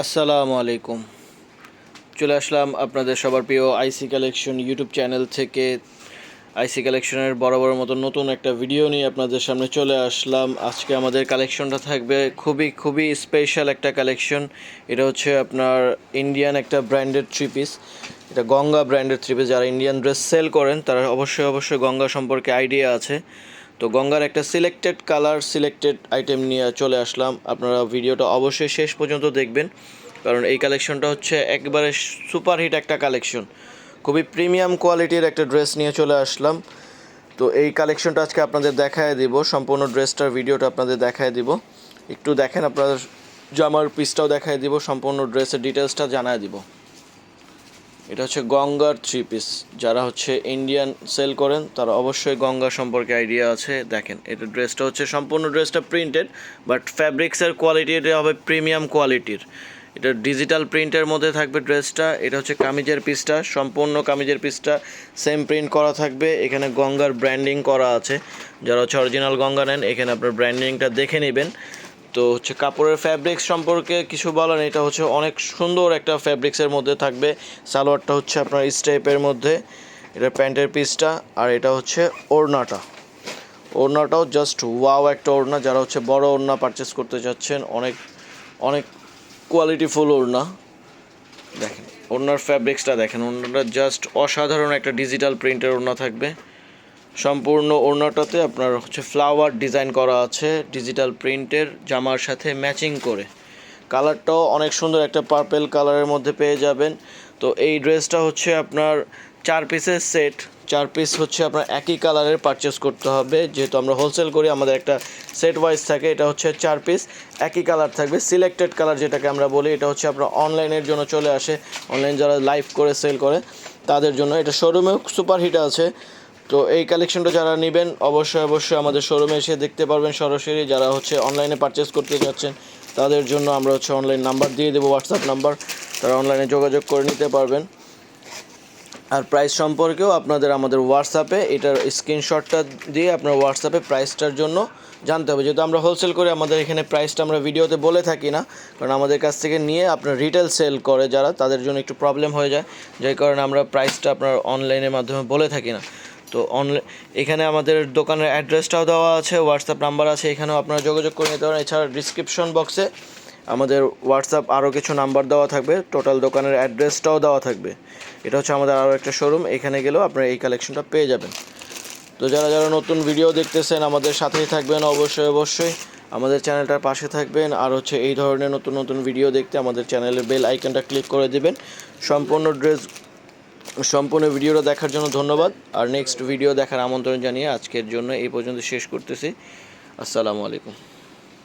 আসসালামু আলাইকুম। চলে আসলাম আপনাদের সবার প্রিয় আইসি কালেকশন ইউটিউব চ্যানেল থেকে। আইসি কালেকশনের বরাবর মতো নতুন একটা ভিডিও নিয়ে আপনাদের সামনে চলে আসলাম। আজকে আমাদের কালেকশনটা থাকবে খুবই খুবই স্পেশাল একটা কালেকশন এটা হচ্ছে আপনার ইন্ডিয়ান একটা ব্র্যান্ডেড থ্রি পিস এটা গঙ্গা ব্র্যান্ডেড থ্রি পিস যারা ইন্ডিয়ান ড্রেস সেল করেন, তারা অবশ্যই অবশ্যই গঙ্গা সম্পর্কে আইডিয়া আছে। তো গঙ্গার একটা সিলেক্টেড কালার সিলেক্টেড আইটেম নিয়ে চলে আসলাম। আপনারা ভিডিওটা অবশ্যই শেষ পর্যন্ত দেখবেন, কারণ এই কালেকশনটা হচ্ছে একবারে সুপারহিট একটা কালেকশন খুবই প্রিমিয়াম কোয়ালিটির একটা ড্রেস নিয়ে চলে আসলাম। তো এই কালেকশনটা আজকে আপনাদের দেখায় দিব, সম্পূর্ণ ড্রেসটার ভিডিওটা আপনাদের দেখায় দিব। একটু দেখেন আপনাদের জামার পিসটাও দেখায় দিব, সম্পূর্ণ ড্রেসের ডিটেলসটা জানায় দিব। এটা হচ্ছে গঙ্গার থ্রি পিস যারা হচ্ছে ইন্ডিয়ান সেল করেন, তারা অবশ্যই গঙ্গা সম্পর্কে আইডিয়া আছে। দেখেন, এটা ড্রেসটা হচ্ছে সম্পূর্ণ ড্রেসটা প্রিন্টেড বাট ফ্যাব্রিক্সের কোয়ালিটি এটা হবে প্রিমিয়াম কোয়ালিটির এটা ডিজিটাল প্রিন্টের মধ্যে থাকবে ড্রেসটা এটা হচ্ছে কামিজের পিসটা সম্পূর্ণ কামিজের পিসটা সেম প্রিন্ট করা থাকবে। এখানে গঙ্গার ব্র্যান্ডিং করা আছে। যারা হচ্ছে অরিজিনাল গঙ্গা নেন, এখানে আপনার ব্র্যান্ডিংটা দেখে নেবেন। তো হচ্ছে কাপড়ের ফ্যাব্রিক্স সম্পর্কে কিছু বলেন, এটা হচ্ছে অনেক সুন্দর একটা ফ্যাব্রিক্সের মধ্যে থাকবে। সালোয়ারটা হচ্ছে আপনার স্টেপের মধ্যে, এটা প্যান্টের পিসটা আর এটা হচ্ছে ওড়নাটা। ওড়নাটাও জাস্ট ওয়াও একটা ওড়না, যারা হচ্ছে বড় ওড়না পারচেস করতে চাচ্ছেন অনেক অনেক কোয়ালিটিফুল ওড়না। দেখেন, ওড়নার ফ্যাব্রিক্সটা দেখেন, ওড়নাটা জাস্ট অসাধারণ একটা ডিজিটাল প্রিন্টের ওড়না থাকবে। সম্পূর্ণ ওড়নাটাতে আপনার হচ্ছে ফ্লাওয়ার ডিজাইন করা আছে ডিজিটাল প্রিন্টের জামার সাথে ম্যাচিং করে। কালারটাও অনেক সুন্দর, একটা পার্পেল কালারের মধ্যে পেয়ে যাবেন। তো এই ড্রেসটা হচ্ছে আপনার চার পিসের সেট চার পিস হচ্ছে আপনার একই কালারের পারচেস করতে হবে। যেহেতু আমরা হোলসেল করি, আমাদের একটা সেট ওয়াইজ থাকে, এটা হচ্ছে চার পিস একই কালার থাকবে। সিলেক্টেড কালার যেটাকে আমরা বলি, এটা হচ্ছে আপনার অনলাইনের জন্য চলে আসে। অনলাইন যারা লাইভ করে সেল করে, তাদের জন্য। এটা শোরুমেও সুপার হিট আছে। তো এই কালেকশনটা যারা নেবেন, অবশ্যই অবশ্যই আমাদের শোরুমে এসে দেখতে পারবেন সরাসরি। যারা হচ্ছে অনলাইনে পারচেস করতে যাচ্ছেন, তাদের জন্য আমরা হচ্ছে অনলাইন নাম্বার দিয়ে দেবো হোয়াটসঅ্যাপ নাম্বার তারা অনলাইনে যোগাযোগ করে নিতে পারবেন। আর প্রাইস সম্পর্কেও আপনাদের আমাদের হোয়াটসঅ্যাপে এটার স্ক্রিনশটটা দিয়ে আপনার হোয়াটসঅ্যাপে প্রাইসটার জন্য জানতে হবে। যেহেতু আমরা হোলসেল করে আমাদের এখানে প্রাইসটা আমরা ভিডিওতে বলে থাকি না, কারণ আমাদের কাছ থেকে নিয়ে আপনার রিটেল সেল করে যারা, তাদের জন্য একটু প্রবলেম হয়ে যায়। যে কারণে আমরা প্রাইসটা আপনার অনলাইনের মাধ্যমে বলে থাকি না। তো অনলাইন এখানে আমাদের দোকানের অ্যাড্রেসটাও দেওয়া আছে হোয়াটসঅ্যাপ নাম্বার আছে, এখানেও আপনারা যোগাযোগ করে নিতে পারেন। এছাড়া ডিসক্রিপশন বক্সে আমাদের হোয়াটসঅ্যাপ আরও কিছু নাম্বার দেওয়া থাকবে টোটাল দোকানের অ্যাড্রেসটাও দেওয়া থাকবে। এটা হচ্ছে আমাদের আরও একটা শোরুম এখানে গেলেও আপনারা এই কালেকশনটা পেয়ে যাবেন। তো যারা যারা নতুন ভিডিও দেখতেছেন, আমাদের সাথেই থাকবেন অবশ্যই অবশ্যই। আমাদের চ্যানেলটার পাশে থাকবেন, আর হচ্ছে এই ধরনের নতুন নতুন ভিডিও দেখতে আমাদের চ্যানেলের বেল আইকনটা ক্লিক করে দেবেন। সম্পূর্ণ ড্রেস সম্পূর্ণ ভিডিওটা দেখার জন্য ধন্যবাদ। আর নেক্সট ভিডিও দেখার আমন্ত্রণ জানিয়ে আজকের জন্য এই পর্যন্ত শেষ করতেছি। আসসালামু আলাইকুম।